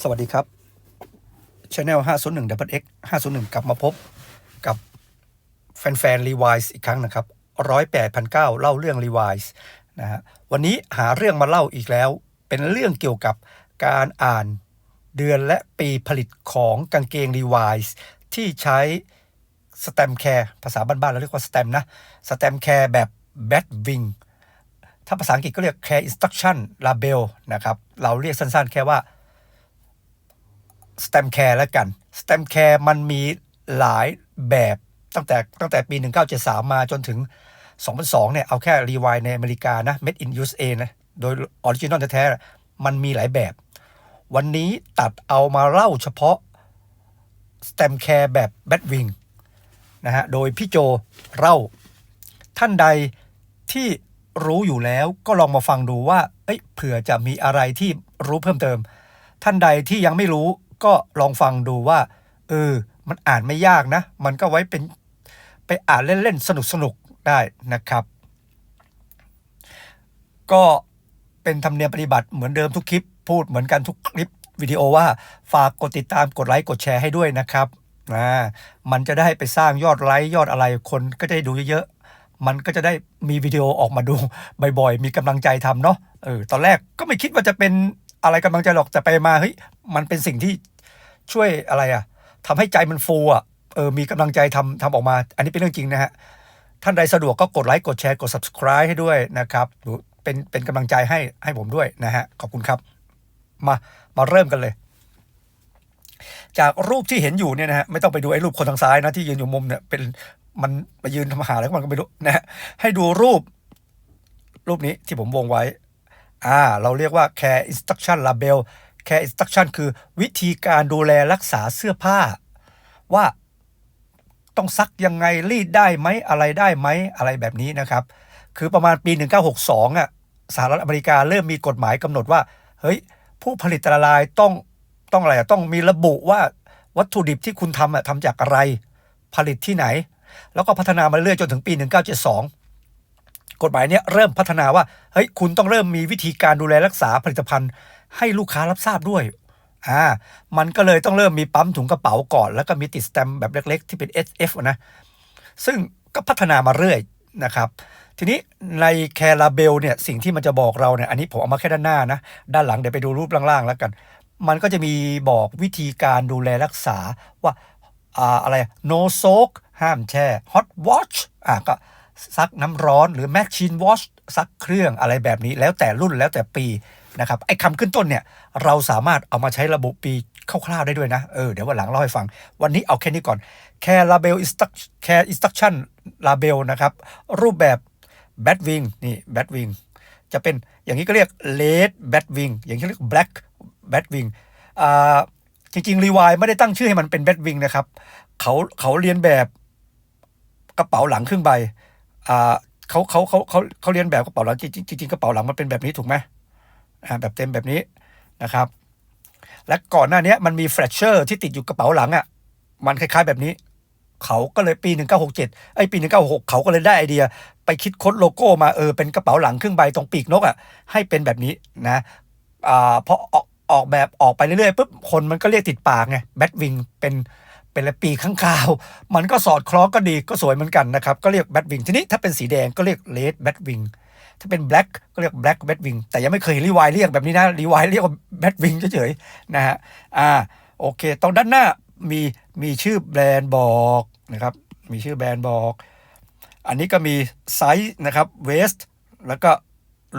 สวัสดีครับ Channel 501 Double X 501 กลับมาพบกับแฟนๆ Revise อีกครั้งนะครับร้อยแปดพันเก้าเล่าเรื่อง Revise นะฮะวันนี้หาเรื่องมาเล่าอีกแล้ว เป็นเรื่องเกี่ยวกับการอ่านเดือนและปีผลิตของกางเกง Revise ที่ใช้สแตมแคร์ภาษาบ้านๆเราเรียกว่าสแตมนะสแตมแคร์แบบ Bat Wing ถ้าภาษาอังกฤษก็เรียก Care Instruction Label นะครับ เราเรียกสั้นๆ แค่ว่า stem care แล้วกัน stem care มันมีหลายแบบตั้งแต่ตั้งแต่ปี 1973 มาจนถึง 2002 เนี่ย เอาแค่รีวายในอเมริกานะ made in USA นะ โดยออริจินอลแท้ๆมันมีหลายแบบ วันนี้ตัดเอามาเล่าเฉพาะ stem care แบบ Batwing นะฮะ โดยพี่โจเล่า ท่านใดที่รู้อยู่แล้วก็ลองมาฟังดูว่า เอ้ยเผื่อจะมีอะไรที่รู้เพิ่มเติม ท่านใดที่ยังไม่รู้ ก็ลองฟังดูว่า เออ มันอ่านไม่ยากนะ มันก็ไว้เป็นไปอ่านเล่นๆ สนุกๆ ได้นะครับ ก็เป็นธรรมเนียมปฏิบัติเหมือนเดิมทุกคลิป พูดเหมือนกันทุกคลิปวิดีโอว่าฝากกดติดตามกดไลค์กดแชร์ให้ด้วยนะครับนะมันจะได้ไปสร้างยอดไลค์ยอดอะไรคนก็จะได้ดูเยอะๆ มันก็จะได้มีวิดีโอออกมาดูบ่อยๆ มีกำลังใจทำเนาะเออตอนแรกก็ไม่คิดว่าจะเป็นอะไรกำลังใจหรอกแต่ไปมาเฮ้ยมันเป็นสิ่งที่ ช่วยอะไรอะทำให้ใจมันฟูอะเออมีกำลังใจทำทำออกมา อันนี้เป็นเรื่องจริงนะฮะท่านใดสะดวกก็กดไลค์กดแชร์กด subscribe ให้ด้วยนะครับหรือเป็นเป็นกำลังใจให้ให้ผมด้วยนะฮะขอบคุณครับ มามาเริ่มกันเลย จากรูปที่เห็นอยู่เนี่ยนะฮะไม่ต้องไปดูไอ้รูปคนทางซ้ายนะที่ยืนอยู่มุมเนี่ยเป็นมันไปยืนทำอาหารอะไรก็มันก็ไม่รู้นะฮะให้ดูรูป รูปนี้ที่ผมวงไว้ อ่า เราเรียกว่า care instruction label care instruction คือวิธีการดูแลรักษาเสื้อผ้า ว่าต้องซักยังไงรีดได้ไหมอะไรได้ไหมอะไรแบบนี้นะครับ คือประมาณปี 1962อะสหรัฐอเมริกาเริ่มมีกฎหมายกำหนดว่าเฮ้ยผู้ผลิตละรายต้องต้องอะไรต้องมีระบุว่าวัตถุดิบที่คุณทำอะทำจากอะไรผลิตที่ไหน แล้วก็พัฒนามาเรื่อยจนถึงปี 1972 กฎหมายเนี้ยเริ่มพัฒนาว่าเฮ้ยคุณต้องเริ่มมีวิธีการดูแลรักษาผลิตภัณฑ์ ให้ลูกค้ารับทราบด้วยอ่ามันก็เลยต้องเริ่มมีปั๊มถุงกระเป๋าก่อน แล้วก็มีติดสแตมป์แบบเล็ก ๆ ที่เป็น SF อะนะซึ่งก็พัฒนามาเรื่อยนะครับ ทีนี้ในแคราเบลเนี่ยสิ่งที่มันจะบอกเราเนี่ยอันนี้ผมเอามาแค่ด้านหน้านะ ด้านหลังเดี๋ยวไปดูรูปล่างๆแล้วกัน มันก็จะมีบอกวิธีการดูแลรักษาว่าอ่าอะไร no soak ห้ามแช่ hot wash อะก็ซักน้ำร้อนหรือ machine wash ซักเครื่องอะไรแบบนี้ แล้วแต่รุ่นแล้วแต่ปี นะครับไอ้คำขึ้นต้นเนี่ยเราสามารถเอามาใช้ระบุปีคร่าวๆได้ด้วยนะเออเดี๋ยววันหลังเล่าให้ฟัง วันนี้เอาแค่นี้ก่อน care label instruct care instruction label นะครับรูปแบบ bat wing นี่ bat wing จะเป็นอย่างนี้ก็เรียก red bat wing อย่างนี้เรียก black bat wing อ่าจริงๆรีวายไม่ได้ตั้งชื่อให้มันเป็น bat wing นะครับเขาเขาเรียนแบบกระเป๋าหลังครึ่งใบอ่าเขาเขาเขาเขาเขาเรียนแบบกระเป๋าหลังจริงจริงกระเป๋าหลังมันเป็นแบบนี้ถูกไหม แบบเต็มแบบนี้นะครับ และก่อนหน้านี้มันมีแฟลชเชอร์ที่ติดอยู่กระเป๋าหลังอะ่ะมันคล้ายๆแบบนี้ เขาก็เลยปี 1967ไอ้ปี 1966 เขาก็เลยได้ไอเดีย ไปคิดค้นโลโก้มาเออเป็นกระเป๋าหลังครึ่งใบตรงปีกนกอะ่ะให้เป็นแบบนี้นะอ่าพอออกออกแบบออกไปเรื่อยๆปุ๊บคนมันก็เรียกติดปากไงแบทวิงเป็นเป็นอะไรปีข้างคาว มันก็สอดคล้องก็ดีก็สวยเหมือนกันนะครับ ก็เรียกแบทวิงทีนี้ถ้าเป็นสีแดงก็เรียกเลดแบทวิง ถ้าเป็น black ก็เรียก black bat wing แต่ยังไม่เคยรีวายเรียกแบบนี้นะรีวายเรียกว่า bat wing เฉยๆนะฮะอ่าโอเคตรงด้านหน้ามีมีชื่อแบรนด์บอกนะครับมีชื่อแบรนด์บอก อันนี้ก็มีไซส์นะครับ waist แล้วก็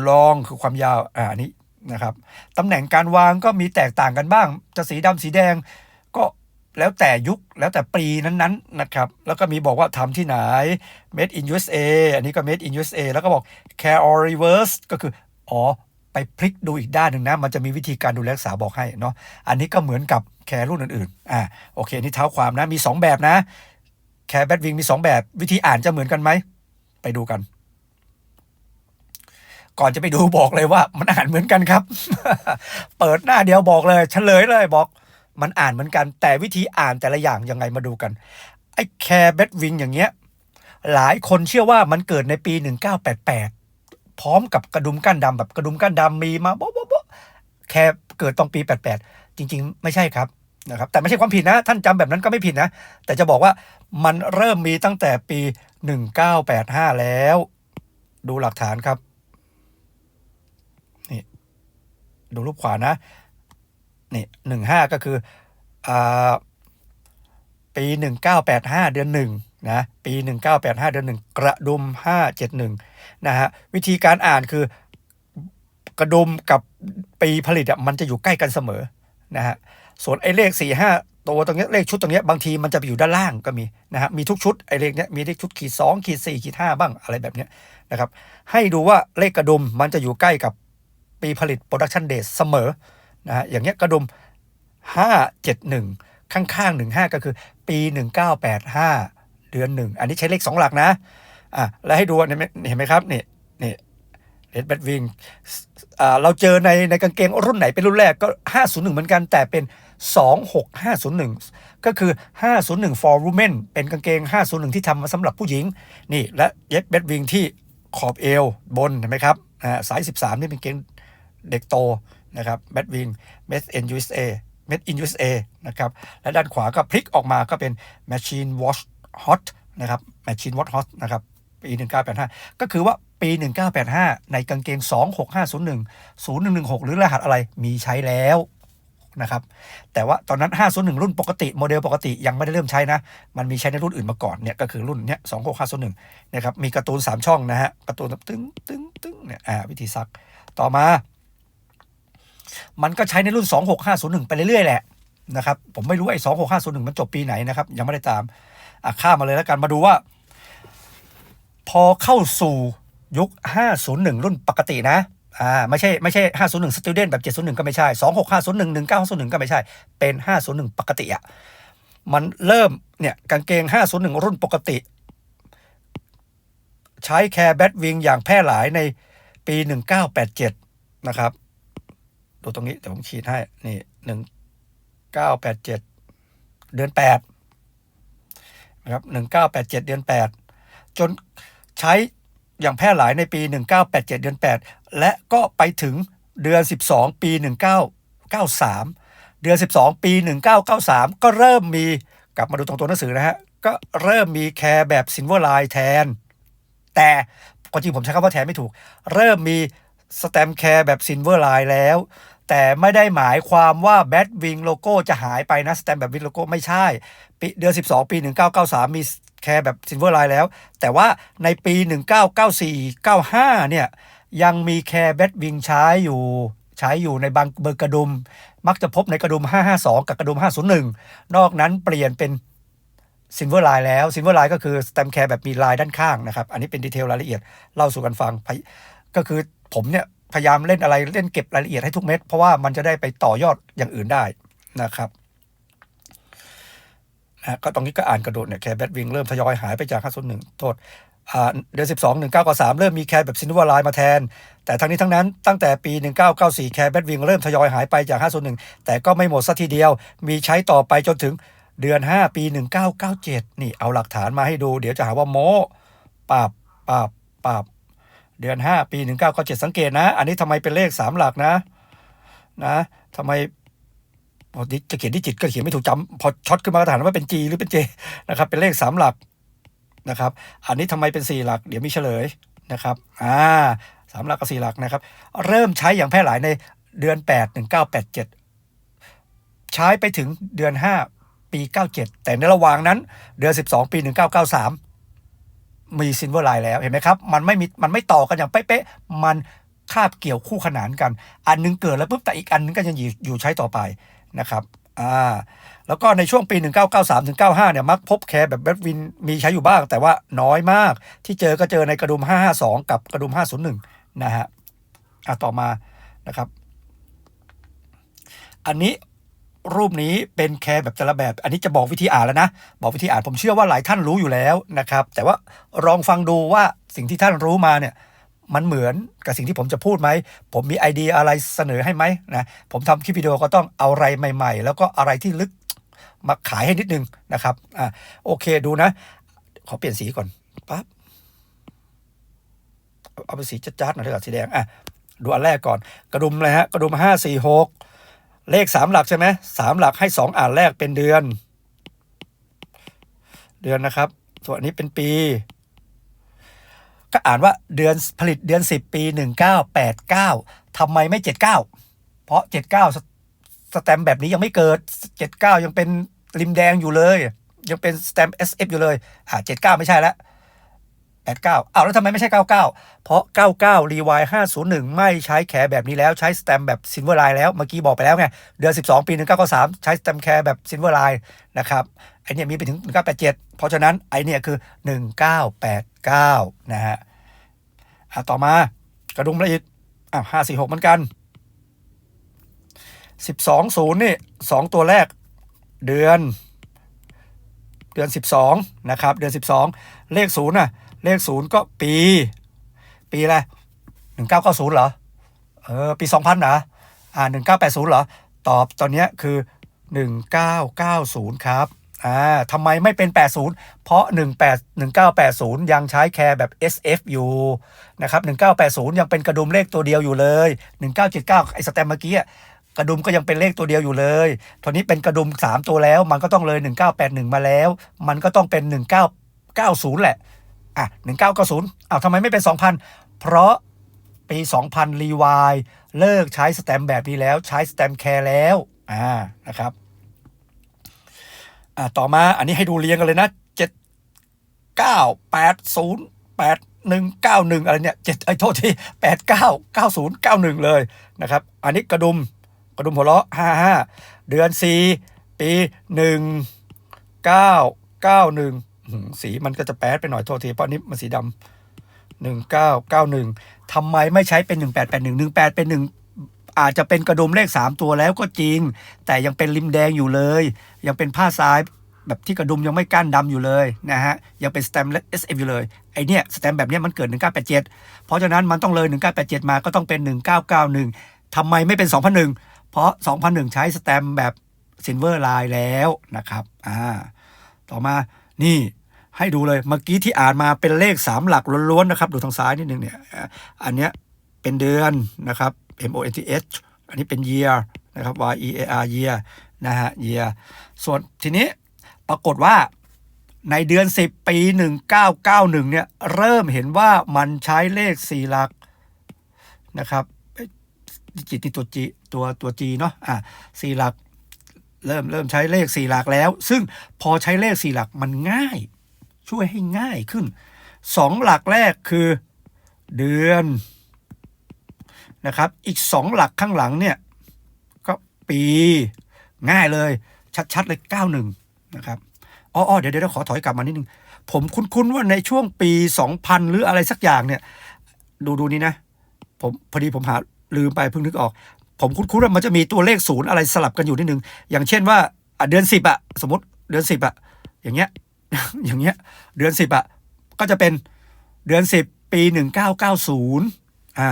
long คือความยาวอ่าอันนี้นะครับตำแหน่งการวางก็มีแตกต่างกันบ้าง จะสีดำสีแดงก็ แล้วแต่ยุคแล้วแต่ปีนั้นๆนะครับ แล้วก็มีบอกว่าทำที่ไหน made in USA อันนี้ก็ made in USA แล้วก็บอก care or reverse ก็คือ อ๋อ ไปพลิกดูอีกด้านหนึ่งนะ มันจะมีวิธีการดูแลรักษาบอกให้เนาะ อันนี้ก็เหมือนกับแคร์รุ่นอื่นๆ อ่า โอเค นี่เท้าความนะ มี 2 แบบนะ แคร์แบทวิงมี 2 แบบ วิธีอ่านจะเหมือนกันไหม ไปดูกัน ก่อนจะไปดูบอกเลยว่า มันอ่านเหมือนกันครับ เปิดหน้าเดียวบอกเลย เฉลยเลยบอก มันอ่านเหมือนกัน แต่วิธีอ่านแต่ละอย่างยังไงมาดูกันไอ้แคร์แบทวิงอย่างเงี้ยหลายคนเชื่อว่ามันเกิดในปี 1988 พร้อมกับกระดุมก้านดำแบบกระดุมก้านดำมีมาโบ๊ะโบ๊ะโบ๊ะแค่เกิดตอนปี 88 จริง ๆ ไม่ใช่ครับนะครับแต่ไม่ใช่ความผิดนะ ท่านจำแบบนั้นก็ไม่ผิดนะ แต่จะบอกว่ามันเริ่มมีตั้งแต่ปี 1985 แล้ว ดูหลักฐานครับนี่ดูรูปขวานะ นี่หนึ่งห้าก็คืออปีหนึ่งเก้าแปดห้าเดือนหนึ่งนะปีหนึ่งเก้าแปดห้าเดือนหนึ่งกระดุมห้าเจ็ดหนึ่งนะฮะวิธีการอ่านคือกระดุมกับปีผลิตอะมันจะอยู่ใกล้กันเสมอนะฮะส่วนไอ้เลขสี่ห้าตัวตรงนี้เลขชุดตรงนี้บางทีมันจะไปอยู่ด้านล่างก็มีนะฮะมีทุกชุดไอ้เลขเนี้ยมีเลขชุดขีดสองขีดสี่ขีดห้าบ้างอะไรแบบเนี้ยนะครับให้ดูว่าเลขกระดุมมันจะอยู่ใกล้กับปีผลิต production date เสมอ นะฮะอย่างเงี้ยกระดุม 571 ข้างๆ 15 ก็คือปี 1985 เดือนหนึ่งอันนี้ใช้เลข 2 หลักนะอะแล้วให้ดูเห็นไหมเห็นไหมครับนี่นี่เรดแบทวิงอ่าเราเจอในในกางเกงรุ่นไหนเป็นรุ่นแรกก็ 501 เหมือนกันแต่เป็น 26501 ก็คือ 501 for women เป็นกางเกง 501 ที่ทำมาสำหรับผู้หญิง นี่และเย็บแบทวิงที่ขอบเอวบนเห็นไหมครับอ่าสาย 13 นี่เป็นเกงเด็กโต นะครับแบทวิง made in USA made in USA นะครับและด้านขวาก็พลิกออกมาก็เป็น machine wash hot นะครับ machine wash hot นะครับปี 1985 ก็คือว่าปี 1985 ในกางเกง 26501 0116 หรือรหัสอะไรมีใช้แล้วนะครับแต่ว่าตอนนั้น 501 รุ่นปกติ โมเดลปกติยังไม่ได้เริ่มใช้นะ มันมีใช้ในรุ่นอื่นมาก่อนเนี่ยก็คือรุ่นเนี้ย26501นะครับมีการ์ตูน 3 ช่องนะฮะการ์ตูนตึ้งตึ้งตึ้งเนี่ยอ่าวิธีซัก ต่อมา มันก็ใช้ในรุ่น 26501 ไปเรื่อยๆแหละนะครับ ผมไม่รู้ไอ้26501 มันจบปีไหนนะครับ ยังไม่ได้ตามอะข้ามมาเลยแล้วกันมาดูว่า พอเข้าสู่ยุค 501 รุ่นปกตินะอ่าไม่ใช่ไม่ใช่ 501 student แบบ 701 ก็ไม่ใช่ 26501 1901 ก็ไม่ใช่ เป็น 501 ปกติอะ่ะ มันเริ่มเนี่ยกางเกง 501 รุ่นปกติ ใช้แคร์แบทวิงอย่างแพร่หลายในปี 1987 นะครับ ดูตรงนี้เดี๋ยวผมขีดให้ นี่หนึ่งเก้าแปดเจ็ดเดือนแปดนะครับหนึ่งเก้าแปดเจ็ดเดือนแปดจนใช้อย่างแพร่หลายในปีหนึ่งเก้าแปดเจ็ดเดือนแปดและก็ไปถึงเดือนสิบสองปีหนึ่งเก้าเก้าสามเดือนสิบสองปีหนึ่งเก้าเก้าสามก็เริ่มมีกลับมาดูตรงตัวหนังสือนะฮะ ก็เริ่มมีแคร์แบบซินเวอร์ไลน์แทน แต่ความจริงผมใช้คำว่าแทนไม่ถูก เริ่มมีสแตมแคร์แบบซินเวอร์ไลน์แล้ว แต่ไม่ได้หมายความว่าแบทวิงโลโก้จะหายไปนะสแตมแบบวิงโลโก้ไม่ใช่ปีเดือน 12 ปี 1993 มีแคร์แบบซินเวอร์ไลน์แล้ว แต่ว่าในปี 1994 95 เนี่ย ยังมีแคร์แบทวิงใช้อยู่ใช้อยู่ในบางเบอร์กระดุม มักจะพบในกระดุม 552 กับกระดุม 501 นอกนั้นเปลี่ยนเป็นซินเวอร์ไลน์แล้วซินเวอร์ไลน์ก็คือสแตมแคร์แบบมีลายด้านข้างนะครับ อันนี้เป็นดีเทลรายละเอียดเล่าสู่กันฟังก็คือผมเนี่ย พยายามเล่นอะไรเล่นเก็บรายละเอียดให้ทุกเม็ด เพราะว่ามันจะได้ไปต่อยอดอย่างอื่นได้นะครับนะก็ตรงนี้ก็อ่านกระโดดเนี่ยแคร์แบทวิงเริ่มทยอยหายไปจาก501โทษอ่าเดือน12 1993เริ่มมีแคร์แบบซินเวอร์ไลมาแทน แต่ทั้งนี้ทั้งนั้นตั้งแต่ปี 1994 แคร์แบทวิงเริ่มทยอยหายไปจาก 501 แต่ก็ไม่หมดสัทีเดียว มีใช้ต่อไปจนถึงเดือน 5 ปี 1997 นี่เอาหลักฐานมาให้ดู เดี๋ยวจะหาว่าโม้ปราบปราบปราบ เดือน 5 ปี 1997 สังเกตนะ อันนี้ทำไมเป็นเลข 3 หลักนะ นะทำไมพอจะเขียนดิจิตก็เขียนไม่ถูกจำพอช็อตขึ้นมาก็ถามว่าเป็น G หรือเป็น J นะครับ เป็นเลข 3 หลักนะครับ อันนี้ทำไมเป็น 4 หลัก เดี๋ยวมีเฉลยนะครับอ่าสามหลักกับ4หลักนะครับ เริ่มใช้อย่างแพร่หลายในเดือน 8 1987 ใช้ไปถึงเดือน 5 ปี 97 แต่ในระหว่างนั้น เดือน 12 ปี 1993 มีซินเวอร์ไลน์แล้วเห็นไหมครับ มันไม่มีมันไม่ต่อกันอย่างเป๊ะๆมันคาบเกี่ยวคู่ขนานกัน อันหนึงเกิดแล้วปุ๊บแต่อีกอันนึงก็ยังอยู่อยู่ใช้ต่อไปนะครับอ่าแล้วก็ในช่วงปี 1993ถึง95 เนี่ย มักพบแคร์แบบแบทวินมีใช้อยู่บ้าง แต่ว่าน้อยมาก ที่เจอก็เจอในกระดุม 552 กับกระดุม 501 นะฮะอะต่อมานะครับ อันนี้ รูปนี้เป็นแคร์แบบแต่ละแบบ อันนี้จะบอกวิธีอ่านแล้วนะ บอกวิธีอ่านผมเชื่อว่าหลายท่านรู้อยู่แล้วนะครับ แต่ว่าลองฟังดูว่าสิ่งที่ท่านรู้มาเนี่ยมันเหมือนกับสิ่งที่ผมจะพูดไหม ผมมีไอเดียอะไรเสนอให้ไหมนะ ผมทำคลิปวิดีโอก็ต้องเอาอะไรใหม่ ๆ แล้วก็อะไรที่ลึกมาขายให้นิดนึงนะครับ อ่าโอเคดูนะ ขอเปลี่ยนสีก่อนปั๊บ เอาเป็นสีจัดๆหน่อยเถอะสีแดง อะ ดูอันแรกก่อน กระดุมเลยฮะ กระดุมห้าสี่หก เลขสามหลักใช่ไหมสามหลักให้สองอ่านแรกเป็นเดือน เดือนนะครับ ส่วนนี้เป็นปี ก็อ่านว่าเดือนผลิตเดือนสิบปีหนึ่งเก้าแปดเก้าทำไมไม่เจ็ดเก้าเพราะเจ็ดเก้าสแตมแบบนี้ยังไม่เกิดเจ็ดเก้ายังเป็นริมแดงอยู่เลย ยังเป็นสแตมป์ SF อยู่เลยอ่าเจ็ดเก้าไม่ใช่แล้ว แปดเก้าอ้าวแล้วทำไมไม่ใช่เก้าเพราะเก้าเก้ารีวายห้าศูนย์หนึ่งไม่ใช้แคร์แบบนี้แล้วใช้สแตมแบบซินเวอร์ไลน์แล้ว เมื่อกี้บอกไปแล้วไง เดือนสิบสองปีหนึ่งเก้าเก้าสามใช้สแตมแคร์แบบซินเวอร์ไลน์นะครับไอเนี่ยมีไปถึงหนึ่งเพราะฉะนั้นไอเนี่ยคือหนึ่งเก้าแปดเก้านะฮะอะต่อมากระดุมละอีกอ้าวห้าสี่หกเหมือนกันสิบสองศูนย์นี่สองตัวแรกเดือน เดือนสิบสองนะครับ เดือนสิบสองเลขศูนย์น่ะ เลขศูนย์ก็ปี ปีอะไรหนึ่งเก้าเก้าศูนย์เหรอ เออ ปีสองพันเหรอ อ่าหนึ่งเก้าแปดศูนย์เหรอ ตอบตอนเนี้ยคือหนึ่งเก้าเก้าศูนย์ครับ อ่าทำไมไม่เป็น 80 เพราะ 18 1980 ยังใช้แคร์แบบ SF อยู่นะครับ1980 ยังเป็นกระดุมเลขตัวเดียวอยู่เลย 1979 ไอ้สแตมเมื่อกี้กระดุมก็ยังเป็นเลขตัวเดียวอยู่เลย ตอนนี้เป็นกระดุม 3 ตัวแล้ว มันก็ต้องเลย 1981 มาแล้ว มันก็ต้องเป็น 1990 แหละ อะ1990อ้าวทำไมไม่เป็น 2,000 เพราะปี 2000 รีวายเลิกใช้สแตมแบบนี้แล้วใช้สแตมแคร์แล้วอ่านะครับอ่าต่อมาอันนี้ให้ดูเรียงกันเลยนะ 7 9 8 0 8 1 9 1 อะไรเนี่ย7ไอ้โทษที8 9 9 0 9 1 เลยนะครับ อันนี้กระดุมกระดุมหัวเราะ55 เดือน 4 ปี 1 9 9 1 สีมันก็จะแป๊ดไปหน่อยโทษทีเพราะอันนี้มันสีดำ1991ทำไมไม่ใช้เป็น1881 18เป็น1อาจจะเป็นกระดุมเลข3ตัวแล้วก็จริง แต่ยังเป็นริมแดงอยู่เลย ยังเป็นผ้าทรายแบบที่กระดุมยังไม่ก้านดำอยู่เลยนะฮะยังเป็นสแตมป์ SF อยู่เลยไอเนี้ยสแตมแบบเนี้ยมันเกิด 1987 เพราะฉะนั้นมันต้องเลย 1987 มาก็ต้องเป็น 1991ทำไมไม่เป็น 2001 เพราะ 2001 ใช้สแตมแบบซินเวอร์ไลน์แล้วนะครับอ่าต่อมา นี่ให้ดูเลยเมื่อกี้ที่อ่านมาเป็นเลข 3 หลักล้วนๆนะครับ ดูทางซ้ายนิดนึงเนี่ยอันเนี้ยเป็นเดือนนะครับ M O N T H อันนี้เป็น year นะครับ Y E A R year นะฮะ year ส่วนทีนี้ปรากฏว่าในเดือน 10 ปี 1991 เนี่ย เริ่มเห็นว่ามันใช้เลข 4 หลักนะครับดิจิตนี่ตัว G ตัวตัว G เนาะอะ4หลัก เริ่มเริ่มใช้เลข4หลักแล้ว ซึ่งพอใช้เลข4หลักมันง่าย ช่วยให้ง่ายขึ้น2หลักแรกคือ เดือนนะครับ อีก2หลักข้างหลังเนี่ยก็ปีง่ายเลย ชัดๆเลย91นะครับอ๋อเดี๋ยวเดี๋ยวขอถอยกลับมานิดนึง ผมคุ้นๆว่าในช่วงปี 2000 หรืออะไรสักอย่างเนี่ย ดูดูนี่นะ ผมพอดีผมหาลืมไปเพิ่งนึกออก ผมคุ้นๆว่ามันจะมีตัวเลขศูนย์อะไรสลับกันอยู่นิดนึง อย่างเช่นว่าเดือนสิบอะสมมติเดือนสิบอะอย่างเงี้ยอย่างเงี้ยเดือนสิบอะก็จะเป็นเดือนสิบปีหนึ่งเก้าเก้าศูนย์อ่า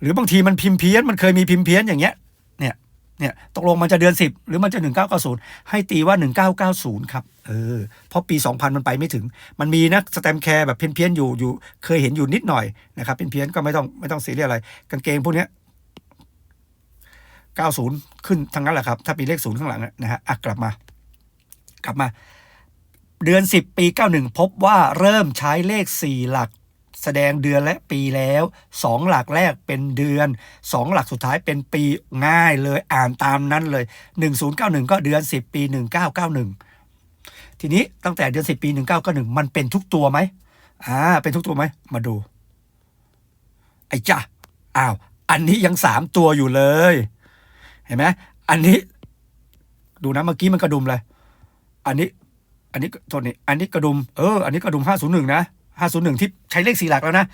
หรือบางทีมันพิมพ์เพี้ยนมันเคยมีพิมพ์เพี้ยนอย่างเงี้ยเนี่ยเนี่ยตกลงมันจะเดือนสิบหรือมันจะหนึ่งเก้าเก้าศูนย์ให้ตีว่าหนึ่งเก้าเก้าศูนย์ครับเออเพราะปีสองพันมันไปไม่ถึง มันมีนะสแตมแคร์แบบเพี้ยนเพี้ยนๆอยู่อยู่ เคยเห็นอยู่นิดหน่อยนะครับเพี้ยนเพี้ยนๆก็ไม่ต้องไม่ต้องซีเรียอะไร กางเกงพวกเนี้ย 90 ขึ้นทั้งนั้นแหละครับ ถ้ามีเลขศูนย์ข้างหลังนะฮะอะกลับมา กลับมา เดือน 10 ปี 91 พบว่าเริ่มใช้เลข 4 หลักแสดงเดือนและปีแล้ว 2 หลักแรกเป็นเดือน 2 หลักสุดท้ายเป็นปีง่ายเลยอ่านตามนั้นเลย 1091 ก็เดือน 10 ปี 1991 ทีนี้ตั้งแต่เดือน 10 ปี 1991 มันเป็นทุกตัวไหมอ่าเป็นทุกตัวไหมมาดู ไอ้จ้าอ้าว อันนี้ยัง3ตัวอยู่เลย ห็นไหมอันนี้ ดูนะเมื่อกี้มันกระดุมเลย อันนี้ อันนี้โทษนี่อันนี้กระดุมเอออันนี้กระดุมห้าศูนย์หนึ่งนะห้าศูนย์หนึ่งที่ใช้เลขสี่หลักแล้วนะ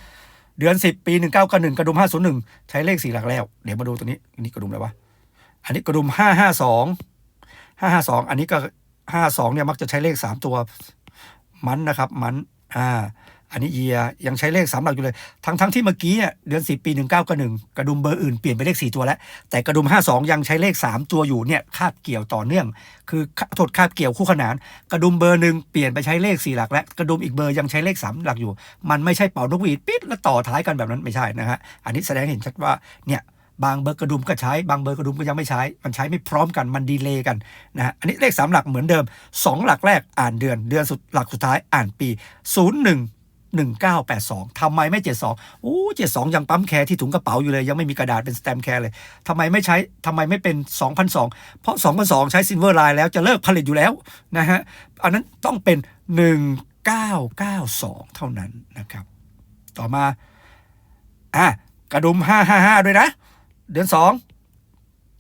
เดือนสิบปีหนึ่งเก้ากับหนึ่งกระดุมห้าศูนย์หนึ่งใช้เลขสี่หลักแล้ว เดี๋ยวมาดูตัวนี้อันนี้กระดุมอะไรวะอันนี้กระดุมห้าห้าสองห้าห้าสองอันนี้ก็ห้าสองเนี่ยมักจะใช้เลขสามตัวมันนะครับ มัน อ่า อันนี้เยียยังใช้เลขสามหลักอยู่เลย ทั้งทั้งที่เมื่อกี้เนี่ยเดือนสิบปีหนึ่งเก้ากับหนึ่งกระดุมเบอร์อื่นเปลี่ยนไปเลขสี่ตัวแล้ว แต่กระดุมห้าสองยังใช้เลขสามตัวอยู่เนี่ยคาบเกี่ยวต่อเนื่อง คือโทษคาบเกี่ยวคู่ขนาน กระดุมเบอร์หนึ่งเปลี่ยนไปใช้เลขสี่หลัก แล้วกระดุมอีกเบอร์ยังใช้เลขสามหลักอยู่ มันไม่ใช่เป่านกหวีดปิดแล้วต่อท้ายกันแบบนั้นไม่ใช่นะฮะอันนี้แสดงเห็นชัดว่าเนี่ยบางเบอร์กระดุมก็ใช้ บางเบอร์กระดุมก็ยังไม่ใช้ มันใช้ไม่พร้อมกันมันดีเลย์กันนะฮะอันนี้เลข 3 หลักเหมือนเดิม 2 หลักแรกอ่านเดือน เดือนสุดหลักสุดท้ายอ่านปี 01 1982ทำไมไม่ 72 โอ้72 ยังปั๊มแคร์ที่ถุงกระเป๋าอยู่เลย ยังไม่มีกระดาษเป็นสแตมป์แคร์เลยทำไมไม่ใช้ทำไมไม่เป็น 2002 เพราะ 2002 ใช้ซิลเวอร์ไลน์แล้วจะเลิกผลิตอยู่แล้วนะฮะ อันนั้นต้องเป็น 1992 เท่านั้นนะครับ ต่อมา อะ กระดุม 555 ด้วยนะ เดือน 2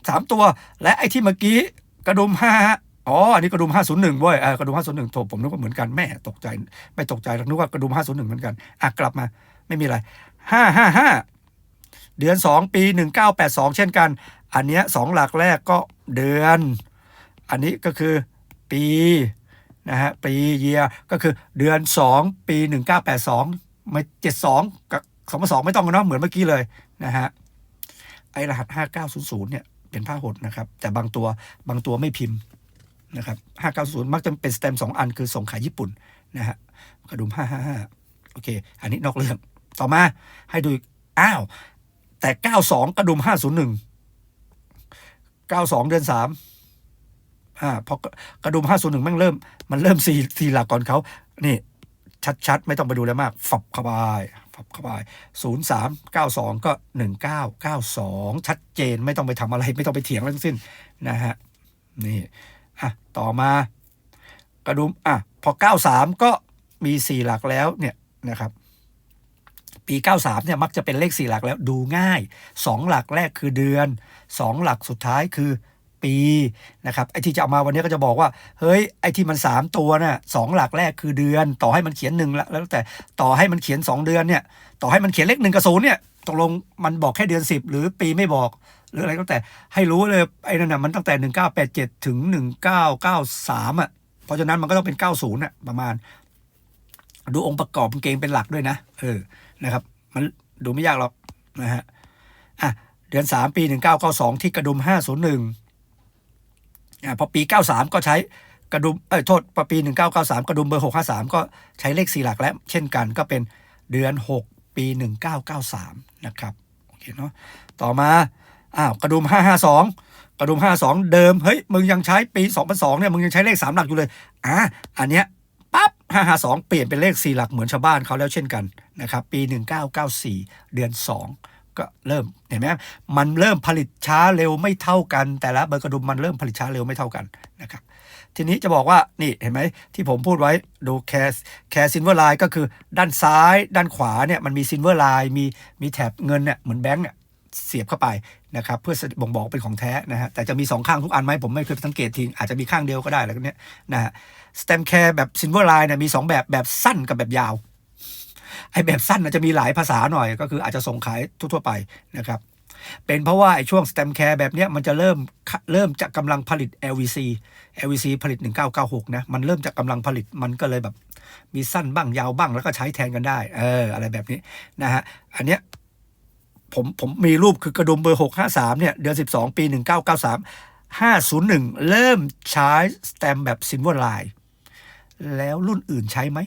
3 ตัว และไอ้ที่เมื่อกี้กระดุม 5 อ๋อ อันนี้กระดุม501เว้ยเออกระดุม501โถผมนึกว่าเหมือนกันแม่ตกใจ ไม่ตกใจหรอกนึกว่ากระดุม501เหมือนกัน อะ กลับมา ไม่มีอะไร555เดือน2ปี1982เช่นกัน อันเนี้ยสองหลักแรกก็เดือน อันนี้ก็คือปีนะฮะปีเยียก็คือเดือน 2 ปี 1982ไม่72 กับ2 2ไม่ต้องกันเนาะเหมือนเมื่อกี้เลยนะฮะไอรหัส 5900เนี่ยเป็นผ้าหดนะครับ แต่บางตัวบางตัวไม่พิมพ์ นะครับ590 มักจะเป็นสแตมป์สองอันคือส่งขายญี่ปุ่นนะฮะกระดุม 555 โอเค อันนี้นอกเรื่อง ต่อมาให้ดูอ้าว แต่ 92 กระดุม 501 92 เดือน 3อ่าพอกระดุม 501ม่งเริ่ม มันเริ่มสี่สี่หลักก่อนเขา นี่ ชัดๆ ไม่ต้องไปดูแล้วมาก ฝับเข้าไปฝับเข้าไปศูนย์สามเก้าสองก็หนึ่งเก้าเก้าสองชัดเจนไม่ต้องไปทำอะไร ไม่ต้องไปเถียงอะไรทั้งสิ้นนะฮะนี่ อะต่อมากระดุมอะพอเก้าสามก็มีสี่หลักแล้วเนี่ยนะครับ ปี 93เนี่ยมักจะเป็นเลข 4 หลักแล้วดูง่าย 2 หลักแรกคือเดือน 2 หลักสุดท้ายคือปีนะครับไอ้ที่จะเอามาวันนี้ก็จะบอกว่า เฮ้ยไอ้ที่มัน 3 ตัวน่ะสองหลักแรกคือเดือน ต่อให้มันเขียนหนึ่งแล้วแต่ต่อให้มันเขียน 2 เดือนเนี่ยต่อให้มันเขียนเลขหนึ่งกับศูนย์เนี่ยตกลงมันบอกแค่เดือน 10 หรือปีไม่บอก หรืออะไรก็แต่ให้รู้เลยไอ้นั่นน่ะมันตั้งแต่ 1987 ถึง 1993 อะ เพราะฉะนั้นมันก็ต้องเป็น 90น่ะประมาณ ดูองค์ประกอบกางเกงเป็นหลักด้วยนะ เออนะครับ มันดูไม่ยากหรอกนะฮะอะเดือน 3 ปี 1992 ที่กระดุม 501อะพอปี 93 ก็ใช้กระดุมเอ้ยโทษพอปี 1993 กระดุมเบอร์ 653 ก็ใช้เลข4หลักแล้ว เช่นกันก็เป็นเดือน 6 ปี 1993 นะครับ โอเคเนาะต่อมา อ้าวกระดุม552กระดุม52เดิมเฮ้ยมึงยังใช้ปี2002เนี่ยมึงยังใช้เลข3หลักอยู่เลยอะอันเนี้ยปั๊บ552เปลี่ยนเป็นเลข4หลักเหมือนชาวบ้านเขาแล้วเช่นกันนะครับปี1994เดือน2ก็เริ่มเห็นไหมมันเริ่มผลิตช้าเร็วไม่เท่ากัน แต่ละเบอร์กระดุมมันเริ่มผลิตช้าเร็วไม่เท่ากันนะครับทีนี้จะบอกว่านี่เห็นไหมที่ผมพูดไว้ดูแคร์แคร์ซินเวอร์ไลน์ก็คือด้านซ้าย ด้านขวาเนี่ยมันมีซินเวอร์ไลน์มีมีแถบเงินเนี่ยเหมือนแบงค์เนี่ยเสียบเข้าไป นะครับเพื่อบ่งบอกเป็นของแท้นะฮะแต่จะมีสองข้างทุกอันไหมผมไม่เคยสังเกตทิ้งอาจจะมีข้างเดียวก็ได้อะไรก็เนี้ยนะฮะสเต็มแคร์แบบซินเวอร์ไลน์เนี่ยมีสองแบบแบบสั้นกับแบบยาวไอ้แบบสั้นอาจจะมีหลายภาษาหน่อยก็คืออาจจะส่งขายทั่ว ๆ ไปนะครับเป็นเพราะว่าไอ้ช่วงสเต็มแคร์แบบเนี้ยมันจะเริ่มเริ่มจากกำลังผลิต LVC LVC ผลิต 1996 นะ มันเริ่มจากกำลังผลิตมันก็เลยแบบ มีสั้นบ้างยาวบ้างแล้วก็ใช้แทนกันได้ เออ อะไรแบบนี้นะฮะ อันเนี้ย ผมผมมีรูปคือกระดุมเบอร์653เนี่ยเดือน12ปี1993 501เริ่มใช้สแตมแบบซินเวอร์ไลน์แล้วรุ่นอื่นใช้ไหม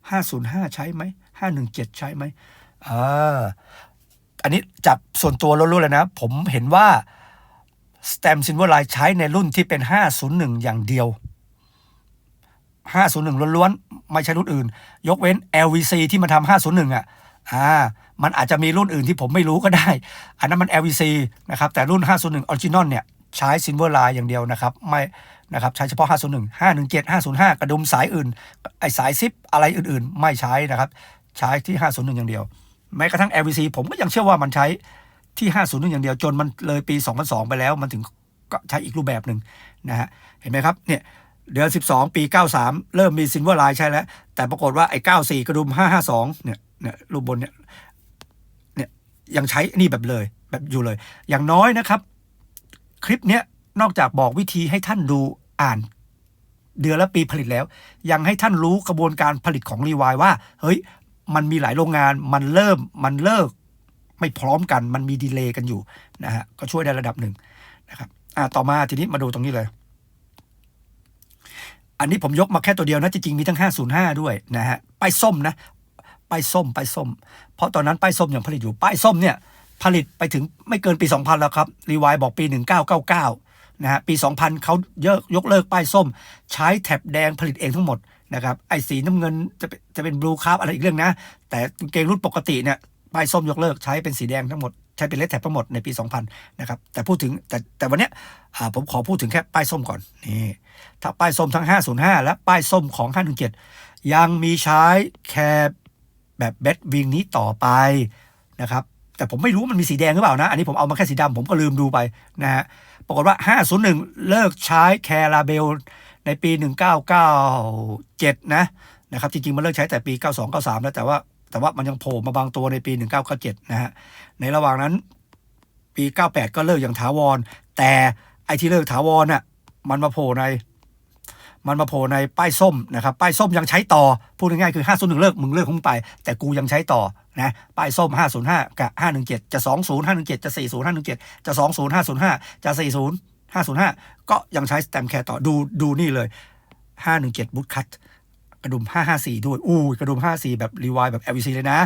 505ใช้ไหม517ใช้ไหมอ่าอันนี้จับส่วนตัวล้วนๆเลยนะ ผมเห็นว่า Stem Silver Line ใช้ในรุ่นที่เป็น 501 อย่างเดียว 501 ล้วนๆ ไม่ใช่รุ่นอื่น ยกเว้น LVC ที่มันทำ501 อะ อ่ามันอาจจะมีรุ่นอื่นที่ผมไม่รู้ก็ได้ อันนั้นมัน LVC นะครับ แต่รุ่น 501 Original เนี่ย ใช้ Silver Line อย่างเดียวนะครับ ไม่นะครับใช้เฉพาะ 501 517 505 กระดุมสายอื่น ไอสายซิปอะไรอื่นๆ ไม่ใช้นะครับ ใช้ที่ 501 อย่างเดียว แม้กระทั่ง LVC ผมก็ยังเชื่อว่ามันใช้ที่ 501 อย่างเดียวจนมันเลยปี 2002 ไปแล้ว มันถึงก็ใช้อีกรูปแบบหนึ่งนะฮะเห็นไหมครับเนี่ยเดือน 12 ปี 93 เริ่มมีซินเวอร์ไลน์ใช่แล้ว แต่ปรากฏว่าไอ้94 กระดุม 552 เนี่ย เนี่ยรูปบนเนี่ยเนี่ยยังใช้นี่แบบเลย แบบอยู่เลย อย่างน้อยนะครับ คลิปเนี้ยนอกจากบอกวิธีให้ท่านดูอ่านเดือนและปีผลิตแล้ว ยังให้ท่านรู้กระบวนการผลิตของรีวายว่า เฮ้ย มันมีหลายโรงงาน มันเริ่มมันเลิก ไม่พร้อมกัน มันมีดีเลย์กันอยู่นะฮะก็ช่วยได้ระดับหนึ่งนะครับอ่าต่อมาทีนี้มาดูตรงนี้เลย อันนี้ผมยกมาแค่ตัวเดียวนะ จริงๆ มีทั้ง 505 ด้วยนะฮะไปส้มนะ ป้ายส้มป้ายส้ม เพราะตอนนั้นป้ายส้มยังผลิตอยู่ป้ายส้มเนี่ยผลิตไปถึงไม่เกินปี 2000 แล้วครับรีวายบอกปี 1999นะฮะปี 2000เขาเยกยกเลิกป้ายส้ม ใช้แถบแดงผลิตเองทั้งหมดนะครับไอ้สีน้ำเงินจะจะเป็นบลูคาร์อะไรอีกเรื่องนะ แต่เกงรุ่นปกติเนี่ยป้ายส้มยกเลิกใช้เป็นสีแดงทั้งหมดใช้เป็นเลดแท็บทั้งหมดในปี 2000 นะครับ แต่พูดถึงแต่แต่วันเนี้ยผมขอพูดถึงแค่ป้ายส้มก่อนนี่ถ้าป้ายส้มทั้ง 505 และป้ายส้มของ 517 ยังมีใช้แค่ แบบแบทวิงนี้ต่อไปนะครับแต่ผมไม่รู้มันมีสีแดงหรือเปล่านะ อันนี้ผมเอามาแค่สีดำผมก็ลืมดูไปนะฮะปรากฏว่า 501 เลิกใช้แคลาเบลในปี 1997 นะนะครับจริงๆ มันเลิกใช้แต่ปี 92 93 แล้วแต่ว่าแต่ว่ามันยังโผล่มาบางตัวในปี 1997 นะฮะในระหว่างนั้นปี 98 ก็เลิกอย่างถาวร แต่ไอที่เลิกถาวรน่ะมันมาโผล่ใน มันมาโผล่ในป้ายส้มนะครับป้ายส้มยังใช้ต่อ พูดง่ายๆคือ 501 เลิกมึงเลิกของไป แต่กูยังใช้ต่อนะป้ายส้ม 505 กับ 517 จะ 20 517 จะ 40 517 จะ 20 505 จะ 40 505 ก็ยังใช้สแตมแคร์ต่อดูดูนี่เลย 517บูทคัตกระดุม 554 ด้วยอู้กระดุม 54 แบบรีวายแบบ LVC เลยนะ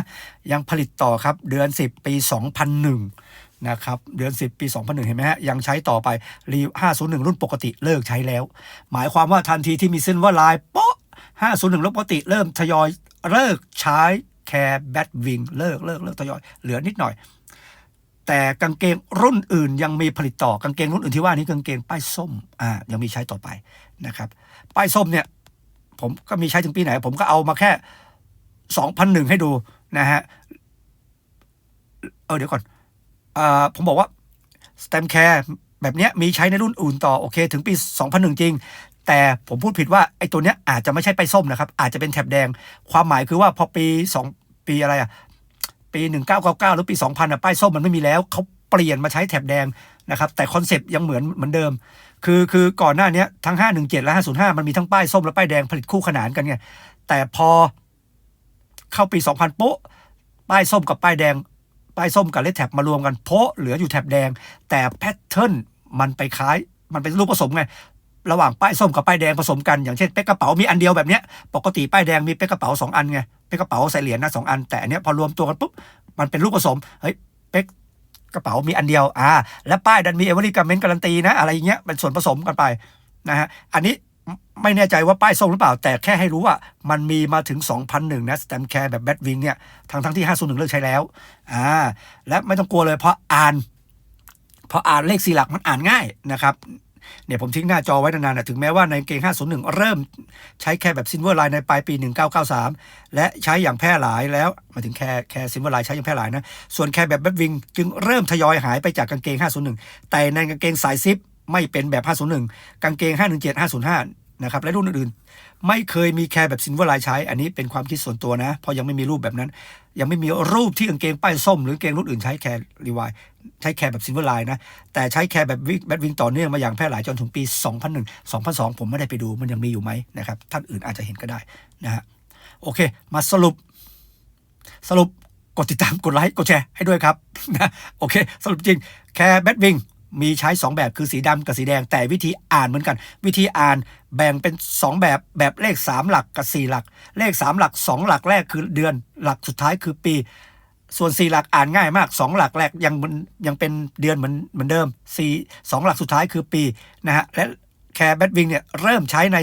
ยังผลิตต่อครับเดือน 10 ปี 2001 นะครับเดือน 10 ปี 2001 เห็นไหมฮะ ยังใช้ต่อไปรี501 รุ่นปกติเลิกใช้แล้ว หมายความว่าทันทีที่มีเส้นว่าลายป๊ะ501 รุ่นปกติเริ่มทยอยเลิกใช้แคร์แบทวิงเลิกเลิกเลิกทยอย เหลือนิดหน่อย แต่กางเกงรุ่นอื่นยังมีผลิตต่อกางเกงรุ่นอื่นที่ว่านี้กางเกงป้ายส้มอ่ายังมีใช้ต่อไปนะครับป้ายส้มเนี่ยผมก็มีใช้ถึงปีไหน ผมก็เอามาแค่ 2001 ให้ดูนะฮะเออเดี๋ยวก่อน ผมบอกว่าสแตมแคร์แบบนี้มีใช้ในรุ่นอื่นต่อโอเค ถึงปี 2001 จริง แต่ผมพูดผิดว่าไอ้ตัวเนี้ยอาจจะไม่ใช่ป้ายส้มนะครับ อาจจะเป็นแถบแดง ความหมายคือว่าพอปี 2 ปีอะไรอะปี 1999 หรือปี 2000อะป้ายส้มมันไม่มีแล้วเขาเปลี่ยนมาใช้แถบแดงนะครับ แต่คอนเซปต์ยังเหมือนเหมือนเดิม คือคือก่อนหน้านี้ทั้ง 517 และ 505 มันมีทั้งป้ายส้มและป้ายแดงผลิตคู่ขนานกันไงแต่พอเข้าปี 2000ปุ๊บป้ายส้มกับป้ายแดง ป้ายส้มกับเลดแท็บมารวมกันโพราะเหลืออยู่แถบแดง แต่แพทเทิร์นมันไปคล้าย มันเป็นรูปผสมไงระหว่างป้ายส้มกับป้ายแดงผสมกันอย่างเช่นเป๊กกระเป๋ามีอันเดียวแบบเนี้ยปกติป้ายแดงมีเป๊กกระเป๋าสองอันไงเป๊กกระเป๋าใส่เหรียญนะสองอัน แต่อันเนี้ยพอรวมตัวกันปุ๊บมันเป็นรูปผสมเฮ้ยเป๊กกระเป๋ามีอันเดียวอ่าและป้ายดันมีเอเวอรี่การเมนการันตีนะอะไรอย่างเงี้ยเป็นส่วนผสมกันไปนะฮะอันนี้ ไม่แน่ใจว่าป้ายส้มหรือเปล่า แต่แค่ให้รู้ว่ามันมีมาถึง 2001 นะสแตมแคร์แบบแบทวิงเนี่ยทั้งทั้งที่ 501 เลิกใช้แล้วอ่าและไม่ต้องกลัวเลยเพราะอ่านพออ่านเลขสี่หลักมันอ่านง่ายนะครับเนี่ยผมทิ้งหน้าจอไว้นานๆนะถึงแม้ว่าในกางเกง 501 เริ่มใช้แค่แบบซินเวอร์ไลน์ในปลายปี 1993 และใช้อย่างแพร่หลายแล้วมาถึงแค่แค่ซินเวอร์ไลน์ใช้อย่างแพร่หลายนะ ส่วนแค่แบบแบทวิงจึงเริ่มทยอยหายไปจากกางเกง 501 แต่ในกางเกงสายซิปไม่เป็นแบบ 501 กางเกง 517 505 นะครับและรุ่นอื่นๆ ไม่เคยมีแค่แบบซินเวอร์ไลน์ใช้ อันนี้เป็นความคิดส่วนตัวนะ เพราะยังไม่มีรูปแบบนั้น ยังไม่มีรูปที่กางเกงป้ายส้มหรือกางเกงรุ่นอื่นใช้แคร์รีวายใช้แคร์แบบซินเวอร์ไลน์นะ แต่ใช้แคร์แบบวิกแบทวิงต่อเนื่องมาอย่างแพร่หลายจนถึงปี 2001 2002 ผมไม่ได้ไปดูมันยังมีอยู่ไหมนะครับท่านอื่นอาจจะเห็นก็ได้นะฮะโอเค มาสรุป สรุปกดติดตามกดไลค์กดแชร์ให้ด้วยครับนะโอเค สรุปจริงแคร์แบทวิง มีใช้ 2 แบบคือสีดำกับสีแดงแต่วิธีอ่านเหมือนกัน วิธีอ่านแบ่งเป็น 2 แบบแบบเลข 3 หลักกับ 4 หลัก เลข 3 หลัก 2 หลักแรกคือเดือน หลักสุดท้ายคือปี ส่วน4หลักอ่านง่ายมาก 2 หลักแรกยังยังเป็นเดือนเหมือนเหมือนเดิม4 2หลักสุดท้ายคือปีนะฮะและแคร์แบดวิงเนี่ยเริ่มใช้ใน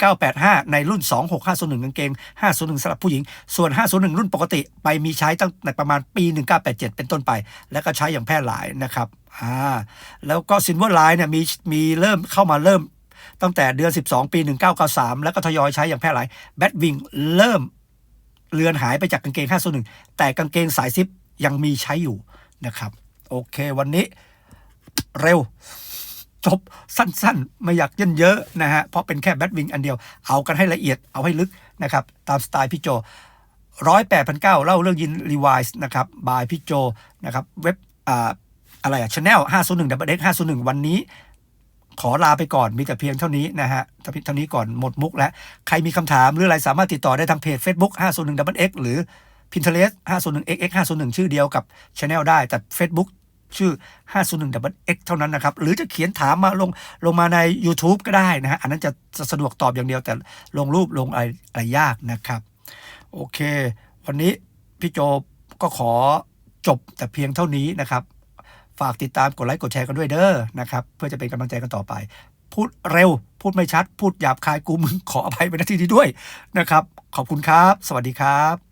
011985ในรุ่น 26501กางเกง 501สำหรับผู้หญิง ส่วน 501 รุ่นปกติ ไปมีใช้ตั้งแต่ประมาณปี 1987 เป็นต้นไป แล้วก็ใช้อย่างแพร่หลายนะครับอ่าแล้วก็ซินเวอร์ไลน์เนี่ยมีมีเริ่มเข้ามาเริ่มตั้งแต่เดือน 12 ปี 1993 แล้วก็ทยอยใช้อย่างแพร่หลายแบทวิงเริ่มเลือนหายไปจากกางเกง 501 แต่กางเกงสายซิปยังมีใช้อยู่นะครับ โอเค วันนี้เร็ว จบสั้นๆ ไม่อยากเยินเยอะนะฮะ เพราะเป็นแค่แบทวิงอันเดียว เอากันให้ละเอียดเอาให้ลึกนะครับ ตามสไตล์พี่โจร้อยแปดพันเก้าเล่าเรื่องยินรีวายส์นะครับบายพี่โจนะครับเว็บอ่าอะไรอะชาแนลห้าศูนย์หนึ่งดับเบิลเอ็กห้าศูนย์หนึ่งวันนี้ ขอลาไปก่อนมีแต่เพียงเท่านี้นะฮะเท่านี้ก่อนหมดมุกแล้ว ใครมีคำถามหรืออะไรสามารถติดต่อได้ทางเพจ Facebook 501 Double X หรือ Pinterest 501 XX 501 ชื่อเดียวกับ Channel ได้แต่ Facebook ชื่อ 501 X เท่านั้นนะครับ หรือจะเขียนถามมาลงลงมาใน YouTube ก็ได้นะฮะ อันนั้นจะสะดวกตอบอย่างเดียวแต่ลงรูปลงอะไรอะไรยากนะครับ โอเค วันนี้พี่โจก็ขอจบแต่เพียงเท่านี้นะครับ ฝากติดตามกดไลค์กดแชร์กันด้วยเด้อนะครับ เพื่อจะเป็นกำลังใจกันต่อไป พูดเร็ว พูดไม่ชัด พูดหยาบคายกูมึงขออภัยไปณที่นี้ด้วยนะครับ ขอบคุณครับ สวัสดีครับ